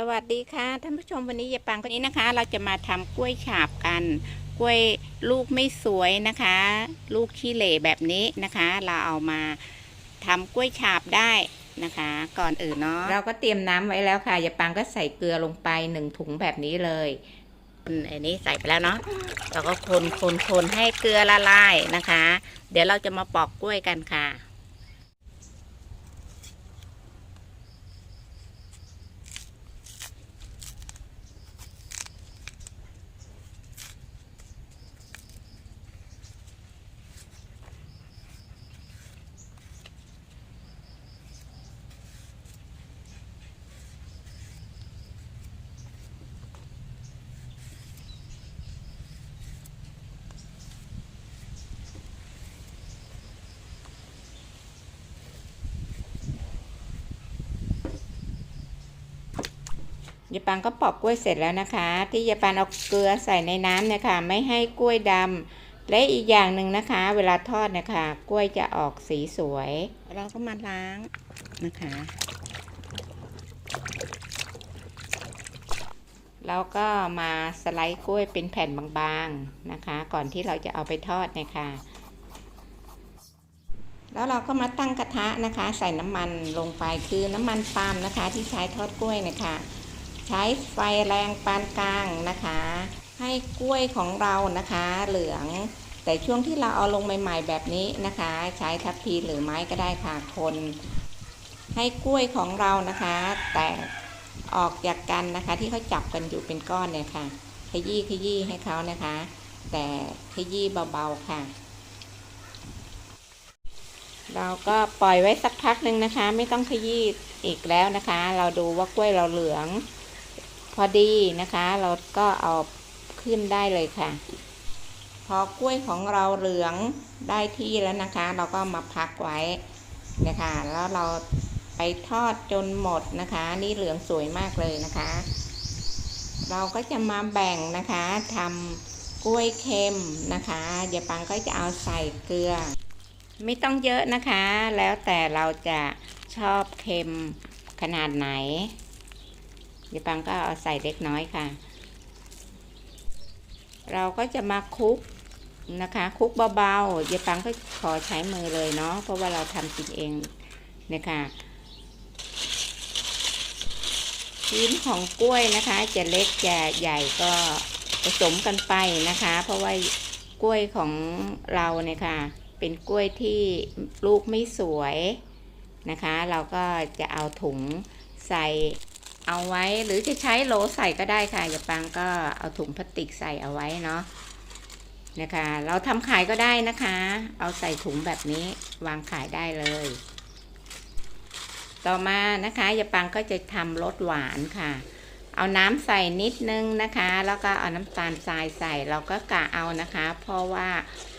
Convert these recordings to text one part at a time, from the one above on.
สวัสดีค่ะท่านผู้ชมวันนี้ยายปังคนนี้นะคะ เราจะมาทำกล้วยฉาบกัน กล้วยลูกไม่สวยนะคะ ลูกขี้เหร่แบบนี้นะคะ เราเอามาทำกล้วยฉาบได้นะคะ ก่อนอื่นเนาะเราก็เตรียมน้ำไว้แล้วค่ะยายปังก็ใส่เกลือลงไปหนึ่งถุงแบบนี้เลยอันนี้ใส่ไปแล้วเนาะเราก็คนคนคนให้เกลือละลายนะคะ เดี๋ยวเราจะมาปอกกล้วยกันค่ะ ยายปังก็ปอกกล้วยเสร็จแล้วนะคะ ที่ยายปังเอาเกลือใส่ในน้ำเนี่ยค่ะ ไม่ให้กล้วยดำและอีกอย่างหนึ่งนะคะ เวลาทอดนะคะ กล้วยจะออกสีสวย เราก็มาล้างนะคะ แล้วก็มาสไลด์กล้วยเป็นแผ่นบางๆนะคะ ก่อนที่เราจะเอาไปทอดนะคะแล้วเราก็มาตั้งกระทะนะคะ ใส่น้ำมันลงไปคือน้ำมันปาล์มนะคะ ที่ใช้ทอดกล้วยนะคะ ใช้ไฟแรงปานกลางนะคะ ให้กล้วยของเรานะคะเหลือง แต่ช่วงที่เราเอาลงใหม่ ๆ แบบนี้นะคะ ใช้ทัพพีหรือไม้ก็ได้ค่ะคนให้กล้วยของเรานะคะ แตกออกจากกันนะคะ ที่เขาจับกันอยู่เป็นก้อนเนี่ยค่ะ ขยี้ขยี้ให้เขานะคะ แต่ขยี้เบาๆค่ะ เราก็ปล่อยไว้สักพักหนึ่งนะคะ ไม่ต้องขยี้อีกแล้วนะคะ เราดูว่ากล้วยเราเหลือง พอดีนะคะ เราก็เอาขึ้นได้เลยค่ะ พอกล้วยของเราเหลืองได้ที่แล้วนะคะ เราก็มาพักไว้นะคะแล้วเราไปทอดจนหมดนะคะ นี่เหลืองสวยมากเลยนะคะ เราก็จะมาแบ่งนะคะทำกล้วยเค็มนะคะยายปังก็จะเอาใส่เกลือ ไม่ต้องเยอะนะคะ แล้วแต่เราจะชอบเค็มขนาดไหน ยายปังก็เอาใส่เล็กน้อยค่ะ เราก็จะมาคลุกนะคะคลุกเบาๆยายปังก็ขอใช้มือเลยเนาะเพราะว่าเราทำกินเองนะคะชิ้นของกล้วยนะคะ จะเล็กจะใหญ่ก็ผสมกันไปนะคะ เพราะว่ากล้วยของเราเนี่ยค่ะ เป็นกล้วยที่ลูกไม่สวยนะคะ เราก็จะเอาถุงใส่ เอาไว้หรือจะใช้โหลใส่ก็ได้ค่ะอย่าปังก็เอาถุงพลาสติกใส่เอาไว้เนาะนะคะ เราทำขายก็ได้นะคะ เอาใส่ถุงแบบนี้วางขายได้เลย ต่อมานะคะยาปังก็จะทำรสหวานค่ะ เอาน้ำใส่นิดนึงนะคะ แล้วก็เอาน้ำตาลทรายใส่เราก็กะเอานะคะ เพราะว่า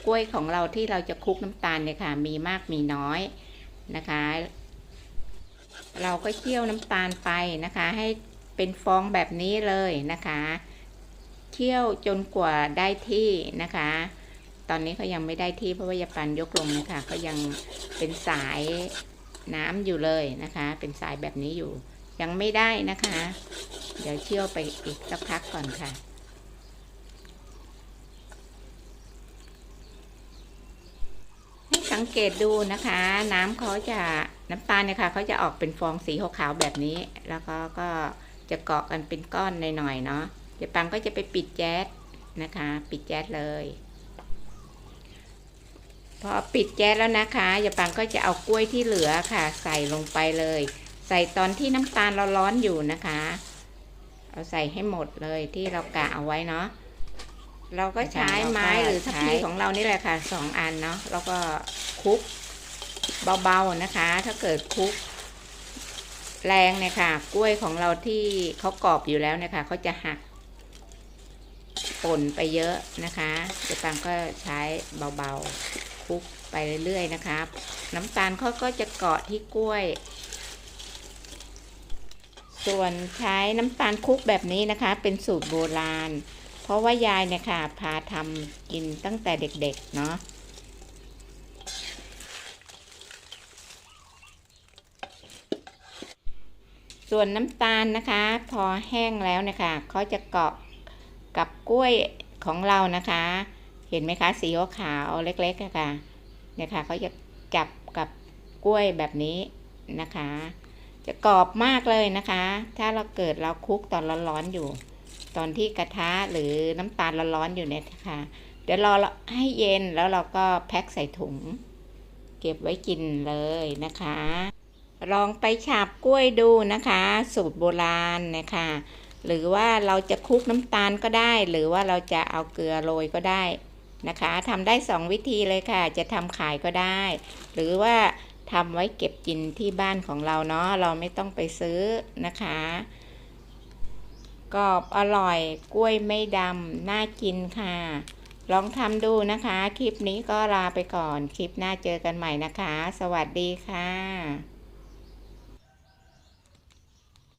กล้วยของเราที่เราจะคลุกน้ำตาลเนี่ยค่ะ มีมากมีน้อยนะคะ เราก็เคี่ยวน้ำตาลไปนะคะ ให้เป็นฟองแบบนี้เลยนะคะ เคี่ยวจนกว่าได้ที่นะคะ ตอนนี้เขายังไม่ได้ที่เพราะว่ายาปันยกลงนะคะเขายังเป็นสายน้ำอยู่เลยนะคะ เป็นสายแบบนี้อยู่ ยังไม่ได้นะคะ เดี๋ยวเชี่ยวไปอีกสักพักก่อนค่ะ ให้ สังเกตดูนะคะ น้ำเขาจะน้ำตาลเนี่ยค่ะเขาจะออกเป็นฟองสีขาวๆแบบนี้ แล้วก็ก็จะเกาะกันเป็นก้อนหน่อยๆเนาะเดี๋ยวปังก็จะไปปิดแก๊สนะคะ ปิดแก๊สเลย พอปิดแก๊สแล้วนะคะยาปังก็จะเอากล้วยที่เหลือค่ะ ใส่ลงไปเลย ใส่ตอนที่น้ำตาลเราร้อนอยู่นะคะ เอาใส่ให้หมดเลยที่เรากะเอาไว้เนาะ เราก็ใช้ไม้หรือทัพพีของเรานี่แหละค่ะสองอันเนาะแล้วก็คลุกเบาๆนะคะ ถ้าเกิดคลุกแรงเนี่ยค่ะ กล้วยของเราที่เขากรอบอยู่แล้วเนี่ยค่ะเขาจะหักป่นไปเยอะนะคะเจะตังก็ใช้เบาๆคลุกไปเรื่อยๆนะคะน้ำตาลเขาก็จะเกาะที่กล้วย ส่วนใช้น้ำตาลคลุกแบบนี้นะคะ เป็นสูตรโบราณ เพราะว่ายายเนี่ยค่ะ พาทำกินตั้งแต่เด็กๆเนาะส่วนน้ำตาลนะคะ พอแห้งแล้วนะคะเขาจะเกาะกับกล้วยของเรานะคะ เห็นไหมคะ สีขาวเล็กๆนะคะเนี่ยค่ะเขาจะจับกับกล้วยแบบนี้นะคะ จะกรอบมากเลยนะคะ ถ้าเราเกิดเราคลุกตอนร้อนๆอยู่ ตอนที่กระทะหรือน้ำตาลร้อนๆอยู่เนี่ยค่ะ เดี๋ยวรอให้เย็นแล้วเราก็แพ็คใส่ถุง เก็บไว้กินเลยนะคะ ลองไปฉาบกล้วยดูนะคะ สูตรโบราณนะคะหรือว่าเราจะคลุกน้ำตาลก็ได้ หรือว่าเราจะเอาเกลือโรยก็ได้นะคะทำได้สองวิธีเลยค่ะ จะทำขายก็ได้ หรือว่าทำไว้เก็บกินที่บ้านของเราเนาะเราไม่ต้องไปซื้อนะคะ กรอบอร่อยกล้วยไม่ดำน่ากินค่ะ ลองทำดูนะคะ คลิปนี้ก็ลาไปก่อน คลิปหน้าเจอกันใหม่นะคะ สวัสดีค่ะ